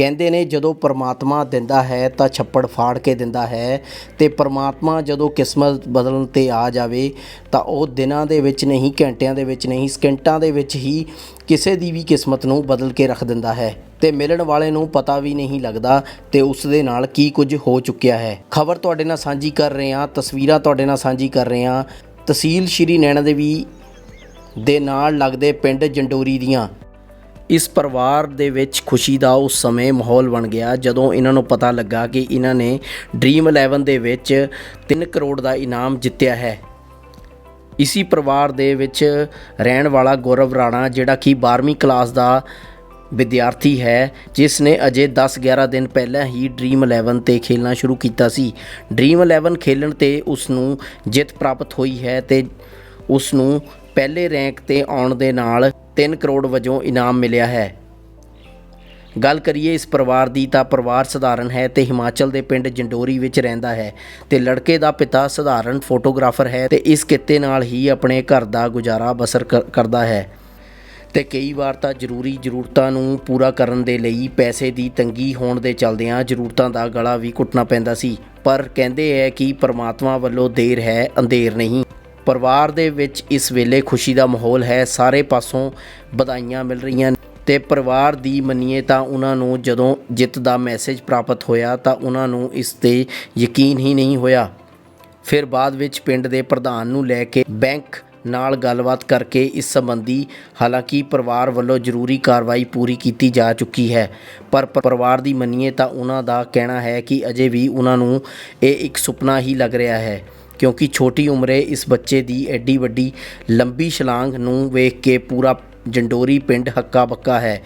ਕਹਿੰਦੇ ਨੇ ਜਦੋਂ ਪਰਮਾਤਮਾ ਦਿੰਦਾ ਹੈ ਤਾਂ ਛੱਪੜ ਫਾੜ ਕੇ ਦਿੰਦਾ ਹੈ ਤੇ ਪਰਮਾਤਮਾ ਜਦੋਂ ਕਿਸਮਤ ਬਦਲਣ ਤੇ ਆ ਜਾਵੇ ਤਾਂ ਉਹ ਦਿਨਾਂ ਦੇ ਵਿੱਚ ਨਹੀਂ, ਘੰਟਿਆਂ ਦੇ ਵਿੱਚ ਨਹੀਂ, ਸਕਿੰਟਾਂ ਦੇ ਵਿੱਚ ਹੀ ਕਿਸੇ ਦੀ ਵੀ ਕਿਸਮਤ ਨੂੰ ਬਦਲ ਕੇ ਰੱਖ ਦਿੰਦਾ ਹੈ ਤੇ ਮਿਲਣ ਵਾਲੇ ਨੂੰ ਪਤਾ ਵੀ ਨਹੀਂ ਲੱਗਦਾ ਤੇ ਉਸ ਦੇ ਨਾਲ ਕੀ ਕੁਝ ਹੋ ਚੁੱਕਿਆ ਹੈ। ਖਬਰ ਤੁਹਾਡੇ ਨਾਲ ਸਾਂਝੀ ਕਰ ਰਹੇ ਹਾਂ, ਤਸਵੀਰਾਂ ਤੁਹਾਡੇ ਨਾਲ ਸਾਂਝੀ ਕਰ ਰਹੇ ਹਾਂ। ਤਹਿਸੀਲ ਸ਼੍ਰੀ ਨੈਣਾ ਦੇਵੀ ਦੇ ਨਾਲ ਲੱਗਦੇ ਪਿੰਡ ਜੰਡੋਰੀ ਦੀਆਂ ਇਸ ਪਰਿਵਾਰ ਦੇ ਵਿੱਚ ਖੁਸ਼ੀ ਦਾ ਉਸ ਸਮੇਂ ਮਾਹੌਲ ਬਣ ਗਿਆ ਜਦੋਂ ਇਹਨਾਂ ਨੂੰ ਪਤਾ ਲੱਗਾ ਕਿ ਇਹਨਾਂ ਨੇ ਡ੍ਰੀਮ 11 ਦੇ ਵਿੱਚ 3 ਕਰੋੜ ਦਾ ਇਨਾਮ ਜਿੱਤਿਆ ਹੈ। ਇਸੀ ਪਰਿਵਾਰ ਦੇ ਵਿੱਚ ਰਹਿਣ ਵਾਲਾ ਗੌਰਵ ਰਾਣਾ, ਜਿਹੜਾ ਕਿ 12ਵੀਂ ਕਲਾਸ ਦਾ ਵਿਦਿਆਰਥੀ ਹੈ, ਜਿਸ ਨੇ ਅਜੇ 10-11 ਦਿਨ ਪਹਿਲਾਂ ਹੀ ਡ੍ਰੀਮ 11 ਤੇ ਖੇਲਣਾ ਸ਼ੁਰੂ ਕੀਤਾ ਸੀ। ਡ੍ਰੀਮ 11 ਖੇਲਣ ਤੇ ਉਸ ਨੂੰ ਜਿੱਤ ਪ੍ਰਾਪਤ ਹੋਈ ਹੈ ਤੇ ਉਸ ਨੂੰ ਪਹਿਲੇ ਰੈਂਕ ਤੇ ਆਉਣ ਦੇ ਨਾਲ 3 ਕਰੋੜ ਵਜੋਂ ਇਨਾਮ ਮਿਲਿਆ ਹੈ। ਗੱਲ ਕਰੀਏ ਇਸ ਪਰਿਵਾਰ ਦੀ ਤਾਂ ਪਰਿਵਾਰ ਸਧਾਰਨ ਹੈ ਤੇ ਹਿਮਾਚਲ ਦੇ ਪਿੰਡ ਜੰਡੋਰੀ ਵਿੱਚ ਰਹਿੰਦਾ ਹੈ ਤੇ ਲੜਕੇ ਦਾ ਪਿਤਾ ਸਧਾਰਨ ਫੋਟੋਗ੍ਰਾਫਰ ਹੈ ਤੇ ਇਸ ਕਿੱਤੇ ਨਾਲ ਹੀ ਆਪਣੇ ਘਰ ਦਾ ਗੁਜ਼ਾਰਾ ਬਸਰ ਕਰ- ਕਰਦਾ ਹੈ। ਤੇ ਕਈ ਵਾਰ ਤਾਂ ਜ਼ਰੂਰੀ ਜ਼ਰੂਰਤਾਂ ਨੂੰ ਪੂਰਾ ਕਰਨ ਦੇ ਲਈ ਪੈਸੇ ਦੀ ਤੰਗੀ ਹੋਣ ਦੇ ਚਲਦਿਆਂ ਜ਼ਰੂਰਤਾਂ ਦਾ ਗਲਾ ਵੀ ਘੁੱਟਣਾ ਪੈਂਦਾ ਸੀ, ਪਰ ਕਹਿੰਦੇ ਹੈ ਕਿ ਪਰਮਾਤਮਾ ਵੱਲੋਂ ਦੇਰ ਹੈ, ਅੰਧੇਰ ਨਹੀਂ। ਪਰਿਵਾਰ ਦੇ ਵਿੱਚ ਇਸ ਵੇਲੇ ਖੁਸ਼ੀ ਦਾ ਮਾਹੌਲ ਹੈ। ਸਾਰੇ ਪਾਸੋਂ ਵਧਾਈਆਂ ਮਿਲ ਰਹੀਆਂ ਨੇ ਤੇ ਪਰਿਵਾਰ ਦੀ ਮੰਨੀਏ ਤਾਂ ਉਹਨਾਂ ਨੂੰ ਜਦੋਂ ਜਿੱਤ ਦਾ ਮੈਸੇਜ ਪ੍ਰਾਪਤ ਹੋਇਆ ਤਾਂ ਉਹਨਾਂ ਨੂੰ ਇਸ ਤੇ ਯਕੀਨ ਹੀ ਨਹੀਂ ਹੋਇਆ। ਫਿਰ ਬਾਅਦ ਵਿੱਚ ਪਿੰਡ ਦੇ ਪ੍ਰਧਾਨ ਨੂੰ ਲੈ ਕੇ ਬੈਂਕ ਨਾਲ ਗੱਲਬਾਤ ਕਰਕੇ ਇਸ ਸੰਬੰਧੀ ਹਾਲਾਂਕਿ ਪਰਿਵਾਰ ਵੱਲੋਂ ਜ਼ਰੂਰੀ ਕਾਰਵਾਈ ਪੂਰੀ ਕੀਤੀ ਜਾ ਚੁੱਕੀ ਹੈ। ਪਰ ਪਰਿਵਾਰ ਦੀ ਮੰਨੀਏ ਤਾਂ ਉਹਨਾਂ ਦਾ ਕਹਿਣਾ ਹੈ ਕਿ ਅਜੇ ਵੀ ਉਹਨਾਂ ਨੂੰ ਇਹ ਇੱਕ ਸੁਪਨਾ ਹੀ ਲੱਗ ਰਿਹਾ ਹੈ। ਕਿਉਂਕਿ ਛੋਟੀ ਉਮਰੇ ਇਸ ਬੱਚੇ ਦੀ ਐਡੀ ਵੱਡੀ ਲੰਬੀ ਛਲਾਂਗ ਨੂੰ ਵੇਖ ਕੇ ਪੂਰਾ ਜੰਡੋਰੀ ਪਿੰਡ ਹੱਕਾ ਬੱਕਾ ਹੈ।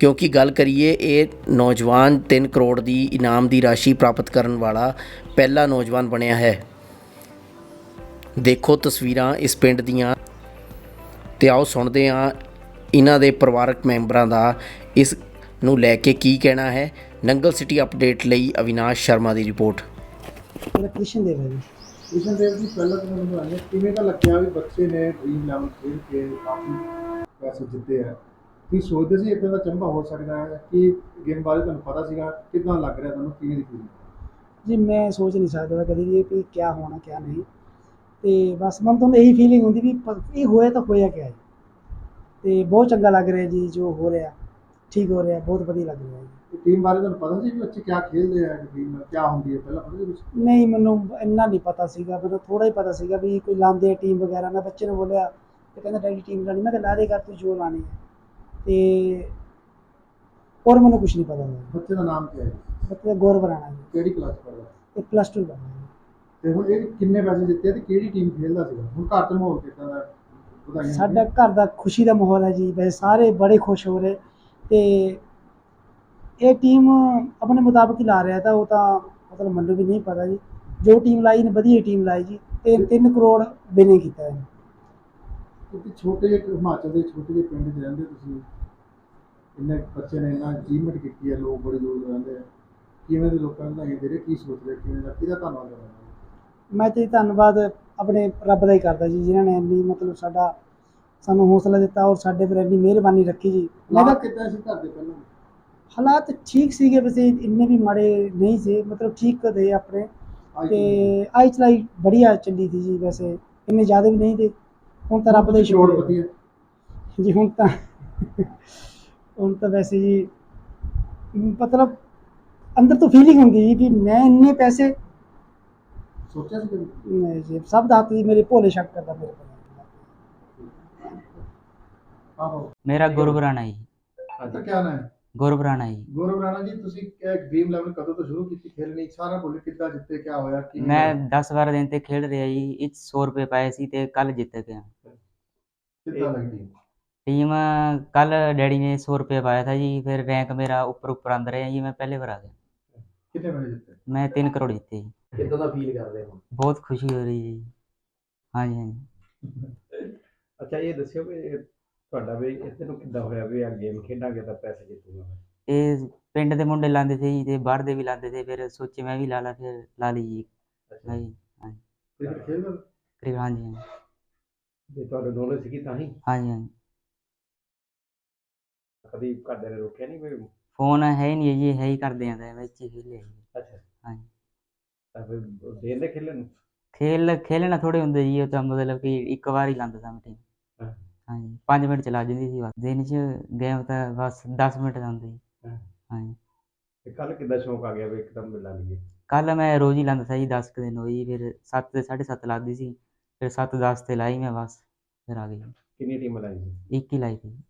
ਕਿਉਂਕਿ ਗੱਲ ਕਰੀਏ, ਇਹ ਨੌਜਵਾਨ 3 ਕਰੋੜ ਦੀ ਇਨਾਮ ਦੀ ਰਾਸ਼ੀ ਪ੍ਰਾਪਤ ਕਰਨ ਵਾਲਾ ਪਹਿਲਾ ਨੌਜਵਾਨ ਬਣਿਆ ਹੈ। ਦੇਖੋ ਤਸਵੀਰਾਂ ਇਸ ਪਿੰਡ ਦੀਆਂ ਤੇ ਆਓ ਸੁਣਦੇ ਹਾਂ ਇਹਨਾਂ ਦੇ ਪਰਿਵਾਰਕ ਮੈਂਬਰਾਂ ਦਾ ਇਸ ਨੂੰ ਲੈ ਕੇ ਕੀ ਕਹਿਣਾ ਹੈ। ਨੰਗਲ ਸਿਟੀ ਅਪਡੇਟ ਲਈ ਅਵਿਨਾਸ਼ ਸ਼ਰਮਾ ਦੀ ਰਿਪੋਰਟ। ਮੇਰਾ ਕ੍ਰਿਸ਼ਨ ਦੇਵ ਹੈ ਜੀ ਕ੍ਰਿਸ਼ਨ ਦੇਵ ਜੀ, ਪਹਿਲਾਂ ਤਾਂ ਮੈਨੂੰ ਕਿਵੇਂ ਦਾ ਲੱਗਿਆ ਵੀ ਬੱਚੇ ਨੇ ਡ੍ਰੀਮ ਲੈਵਲ ਖੇਡ ਕੇ ਕਾਫੀ ਪੈਸੇ ਜਿੱਤੇ ਆ? ਕੀ ਸੋਚਦੇ ਸੀ ਇਦਾਂ ਦਾ ਚੰਬਾ ਹੋ ਸਕਦਾ ਹੈ? ਕਿ ਗੇਮ ਬਾਰੇ ਤੁਹਾਨੂੰ ਪਤਾ ਸੀਗਾ? ਕਿਦਾਂ ਲੱਗ ਰਿਹਾ ਤੁਹਾਨੂੰ? ਕਿਵੇਂ ਦੀ ਫੀਲਿੰਗ ਜੀ, ਮੈਂ ਸੋਚ ਨਹੀਂ ਸਕਦਾ ਕਦੀ ਵੀ ਕਿ ਕੀ ਹੋਣਾ ਕੀ ਨਹੀਂ। ਤੇ ਬਸ ਮਨ ਤੋਂ ਇਹੀ ਫੀਲਿੰਗ ਹੁੰਦੀ ਵੀ ਇਹ ਹੋਇਆ ਤਾਂ ਹੋਇਆ ਕਿਆ ਹੈ। ਤੇ ਬਹੁਤ ਚੰਗਾ ਲੱਗ ਰਿਹਾ ਜੀ, ਜੋ ਹੋ ਰਿਹਾ। ਠੀਕ ਹੋ ਰਿਹਾ ਬਹੁਤ ਵਧੀਆ ਲੱਗ ਰਿਹਾ ਜੀ। ਟੀਮ ਬਾਰੇ ਤੁਹਾਨੂੰ ਪਤਾ ਸੀ ਵੀ ਬੱਚੇ ਕਿਆ ਖੇਡਦੇ ਆ ਟੀਮ ਕੀ ਹੁੰਦੀ ਹੈ ਪਹਿਲਾਂ ਪਤਾ ਸੀ ਕੁਛ? ਨਹੀਂ ਮੈਨੂੰ ਇੰਨਾ ਨਹੀਂ ਪਤਾ ਸੀਗਾ ਮੈਨੂੰ ਥੋੜਾ ਹੀ ਪਤਾ ਸੀਗਾ ਵੀ ਕੋਈ ਲਾਉਂਦੇ ਟੀਮ ਵਗੈਰਾ ਮੈਂ ਬੱਚੇ ਨੂੰ ਬੋਲਿਆ ਤੇ ਕਹਿੰਦਾ ਡੈਡੀ ਟੀਮ ਲਾਣੀ ਮੈਂ ਕਿਹਾ ਲਾ ਦੇ ਕਰ ਤੂੰ ਜੋ ਲਾਣੀ ਹੈ ਤੇ ਔਰ ਮੈਨੂੰ ਕੁਝ ਨਹੀਂ ਪਤਾ ਬੱਚੇ ਦਾ ਨਾਮ ਕੀ ਹੈ ਬੱਚੇ ਦਾ ਗੌਰਵ ਰਾਣਾ ਜੀ। ਕਿਹੜੀ ਕਲਾਸ ਪੜ੍ਹਦਾ? ਇਹ ਪਲੱਸ 2 ਕਰਨਾ ਜੀ। ਤੇ ਹੁਣ ਇਹ ਕਿੰਨੇ ਪੈਸੇ ਜਿੱਤੇ ਆ ਤੇ ਕਿਹੜੀ ਟੀਮ ਖੇਡਦਾ ਸੀਗਾ? ਹੁਣ ਘਰ ਚ ਮਾਹੌਲ ਕਿੱਦਾਂ ਦਾ? ਵਧਾਈਆਂ ਸਾਡਾ ਘਰ ਦਾ ਖੁਸ਼ੀ ਦਾ ਮਾਹੌਲ ਹੈ ਜੀ ਵੈਸੇ ਸਾਰੇ ਬੜੇ ਖੁਸ਼ ਹੋ ਰਹੇ। ਤੇ ਇਹ ਟੀਮ ਆਪਣੇ ਮੁਤਾਬਕ ਹੀ ਲਾ ਰਿਹਾ ਤਾਂ ਉਹ ਤਾਂ ਮਤਲਬ ਮੈਨੂੰ ਵੀ ਨਹੀਂ ਪਤਾ ਜੀ। ਜੋ ਟੀਮ ਲਾਈ ਨੇ ਵਧੀਆ ਟੀਮ ਲਾਈ ਜੀ ਤੇ 3 ਕਰੋੜ ਬਿਨੇ ਕੀਤਾ ਹੈ ਕਿਉਂਕਿ ਛੋਟੇ ਜਿਹੇ ਹਿਮਾਚਲ ਦੇ ਛੋਟੇ ਜਿਹੇ ਪਿੰਡ 'ਚ ਰਹਿੰਦੇ ਤੁਸੀਂ। ਇੰਨੇ ਬੱਚੇ ਨੇ ਇੰਨਾ ਅਚੀਵਮੈਂਟ ਕੀਤੀ ਹੈ ਲੋਕ ਬੜੇ ਦੂਰ ਰਹਿੰਦੇ ਆ। ਕਿਵੇਂ ਦੇ ਲੋਕਾਂ ਨੂੰ ਦੇ ਰਹੇ ਕੀ ਸੋਚ ਰਹੇ ਕਿਵੇਂ ਦਾ ਕਿਹਦਾ ਧੰਨਵਾਦ ਕਰਨਾ ਮੈਂ ਤੇ ਧੰਨਵਾਦ ਆਪਣੇ ਰੱਬ ਦਾ ਹੀ ਕਰਦਾ ਜੀ ਜਿਨ੍ਹਾਂ ਨੇ ਇੰਨੀ ਮਤਲਬ ਸਾਡਾ ਸਾਨੂੰ ਹੌਸਲਾ ਦਿੱਤਾ ਔਰ ਸਾਡੇ ਪਰ ਇੰਨੀ ਮਿਹਰਬਾਨੀ ਰੱਖੀ ਜੀ। ਲਾਭ ਕਿੱਦਾਂ ਸੀ ਘਰ ਦੇ ਪਹਿਲਾਂ? ਹਾਲਾਤ ਠੀਕ ਸੀਗੇ ਵੈਸੇ ਇੰਨੇ ਵੀ ਮਾੜੇ ਨਹੀਂ ਸੀ ਮਤਲਬ ਠੀਕ ਦੇ ਆਪਣੇ। ਤੇ ਆਈ ਚਲਾਈ ਬੜੀਆ ਚੱਲੀ ਥੀ ਜੀ ਵੈਸੇ ਇੰਨੇ ਜ਼ਿਆਦਾ ਵੀ ਨਹੀਂ ਤੇ ਹੁਣ ਤਾਂ ਰੱਬ ਦਾ ਸ਼ੁਕਰ ਹੈ। ਜੀ ਹੁਣ ਤਾਂ ਹੁਣ ਤਾਂ ਵੈਸੇ ਜੀ ਮਤਲਬ ਅੰਦਰ ਤੋਂ ਫੀਲਿੰਗ ਹੁੰਦੀ ਜੀ ਵੀ ਮੈਂ ਇੰਨੇ ਪੈਸੇ ਸੋਚਿਆ ਸੀ ਕਦੇ? ਨਹੀਂ ਜੀ ਸਭ ਦਾ ਹੱਥ ਜੀ ਮੇਰੇ ਭੋਲੇ ਸ਼ੱਕ ਕਰਦਾ ਮੇਰੇ ਕੋਲ। ਆਹੋ। ਮੇਰਾ ਗੁਰਬ ਰਾਣਾ ਜੀ। ਤਾਂ ਕਿਆ ਨਾ ਹੈ? ਗੁਰਬ ਰਾਣਾ ਜੀ। ਗੌਰਵ ਰਾਣਾ ਜੀ ਤੁਸੀਂ ਇਹ ਡ੍ਰੀਮ ਲੈਵਲ ਕਦੋਂ ਤੋਂ ਸ਼ੁਰੂ ਕੀਤੀ ਖੇਲਣੀ ਸਾਰਾ ਬੋਲੇ ਕਿੱਦਾਂ ਜਿੱਤੇ ਕਿਆ ਹੋਇਆ ਕੀ ਮੈਂ 10-12 ਦਿਨ ਤੇ ਖੇਡ ਰਿਹਾ ਜੀ ਇਹ 'ਚ 100 ਰੁਪਏ ਪਾਏ ਸੀ ਤੇ ਕੱਲ ਜਿੱਤ ਗਿਆ। ਕਿੱਦਾਂ ਲੱਗਦੀ? ਟੀਮ ਕੱਲ ਡੈਡੀ ਨੇ 100 ਰੁਪਏ ਪਾਇਆ था ਜੀ ਫਿਰ ਰੈਂਕ ਮੇਰਾ ਉੱਪਰ ਉੱਪਰ ਆਂਦਾ ਰਿਹਾ ਜੀ ਮੈਂ ਪਹਿਲੇ ਵਾਰ ਆ ਗਿਆ। ਕਿੰਨੇ ਪੈਸੇ ਜਿੱਤੇ? ਮੈਂ 3 ਕਰੋੜ ਜਿੱਤੇ ਜੀ। ਕਿੱਦਾਂ ਦਾ ਫੀਲ ਕਰਦੇ ਹੋ? ਬਹੁਤ ਖੁਸ਼ੀ ਹੋ ਰਹੀ ਹੈ ਜੀ। ਹਾਂਜੀ ਹਾਂਜੀ। ਅੱਛਾ ਇਹ ਦੱਸਿਓ ਵੀ ਤੁਹਾਡਾ ਵੀ ਇੱਥੇ ਨੂੰ ਕਿੱਦਾਂ ਹੋਇਆ ਵੀ ਆ ਗੇਮ ਖੇਡਾਂਗੇ ਤਾਂ ਪੈਸੇ ਜਿੱਤੂਗਾ ਮੈਂ? ਇਹ ਪਿੰਡ ਦੇ ਮੁੰਡੇ ਲਾਉਂਦੇ ਸੀ ਜੀ ਤੇ ਬਾਹਰ ਦੇ ਵੀ ਲਾਉਂਦੇ ਸੀ ਫਿਰ ਸੋਚੇ ਮੈਂ ਵੀ ਲਾ ਲਾ ਫਿਰ ਲਾ ਲਈ ਜੀ। ਅੱਛਾ। ਹਾਂਜੀ ਕ੍ਰਿਕਟ ਖੇਡਦਾ ਕਰੀਬ ਹਾਂਜੀ ਹਾਂਜੀ। ਜੇ ਤੁਹਾਡੇ ਦੋਨੇ ਸੀਗੀ ਤਾਂ ਹੀ? ਹਾਂਜੀ ਹਾਂਜੀ। ਕਦੀ ਘਰਦਿਆਂ ਨੇ ਰੋਕਿਆ ਨਹੀਂ ਵੀ ਫੋਨ ਹੈ ਹੀ ਨਹੀਂ ਜੀ ਹੈ ਹੀ ਕਰਦੇ ਆਂ ਤਾਂ ਵਿੱਚ ਹੀ ਖੇਲੇ ਅੱਛਾ। ਹਾਂਜੀ। ਤਾਂ ਫਿਰ ਦੇਂਦੇ ਖੇਲਣ? ਨੂੰ? ਖੇਲ ਖੇਲਣਾ ਥੋੜੇ ਹੁੰਦੇ ਜੀ ਉਹ ਤਾਂ ਮਤਲਬ ਕਿ ਇੱਕ ਵਾਰ ਹੀ ਲਾਂਦਾ ਸਾਂ ਟੀਮ ਹਾਂ। ਹਾਂਜੀ 5 ਮਿੰਟ ਚਲਾ ਜਾਂਦੀ ਸੀ ਬਸ। ਦਿਨ 'ਚ ਗੇਮ ਤਾਂ ਬਸ 10 ਮਿੰਟ ਲਾਉਂਦੇ ਹਾਂ। ਹਾਂਜੀ। ਤੇ ਕੱਲ ਕਿੱਦਾਂ ਸ਼ੌਂਕ ਆ ਗਿਆ ਵੀ ਇੱਕਦਮ ਮਿਲਾ ਲਈਏ? ਕੱਲ ਮੈਂ ਰੋਜ਼ ਹੀ ਲਾਂਦਾ ਸੀ ਜੀ 10 ਕੁ ਦਿਨ ਹੋਈ ਫਿਰ 7 ਤੇ 7:30 ਲੱਗਦੀ ਸੀ ਫਿਰ 7 10 ਤੇ ਲਾਈ ਮੈਂ ਬਸ ਫਿਰ ਆ ਗਈ। ਕਿੰਨੀ ਟੀਮ ਲਾਈ ਸੀ? ਇੱਕ ਹੀ ਲਾਈ ਸੀ।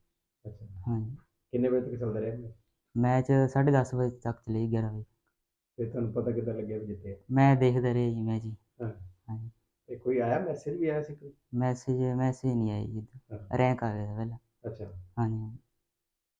ਅੱਛਾ। ਹਾਂਜੀ। ਕਿੰਨੇ ਵਜੇ ਤੱਕ ਚੱਲਦਾ ਰਿਹਾ ਮੈਚ 10:30 ਵਜੇ ਤੱਕ ਚਲੀ 11 ਵਜੇ। ਤੇ ਤੁਹਾਨੂੰ ਪਤਾ ਕਿੱਦਾਂ ਲੱਗਿਆ ਵੀ ਜਿੱਤੇ ਮੈਂ ਦੇਖਦਾ ਰਿਹਾ ਜੀ ਮੈਚ ਜੀ। ਤੇ ਕੋਈ ਆਇਆ ਮੈਸੇਜ ਵੀ ਆਇਆ ਸੀ ਕੋਈ? ਮੈਸੇਜ ਮੈਸੇਜ ਨਹੀਂ ਆਇਆ ਜੀ। ਹਾਂ। ਰੈਂਕ ਆ ਗਿਆ ਸੀ ਪਹਿਲਾਂ। ਅੱਛਾ। ਹਾਂਜੀ।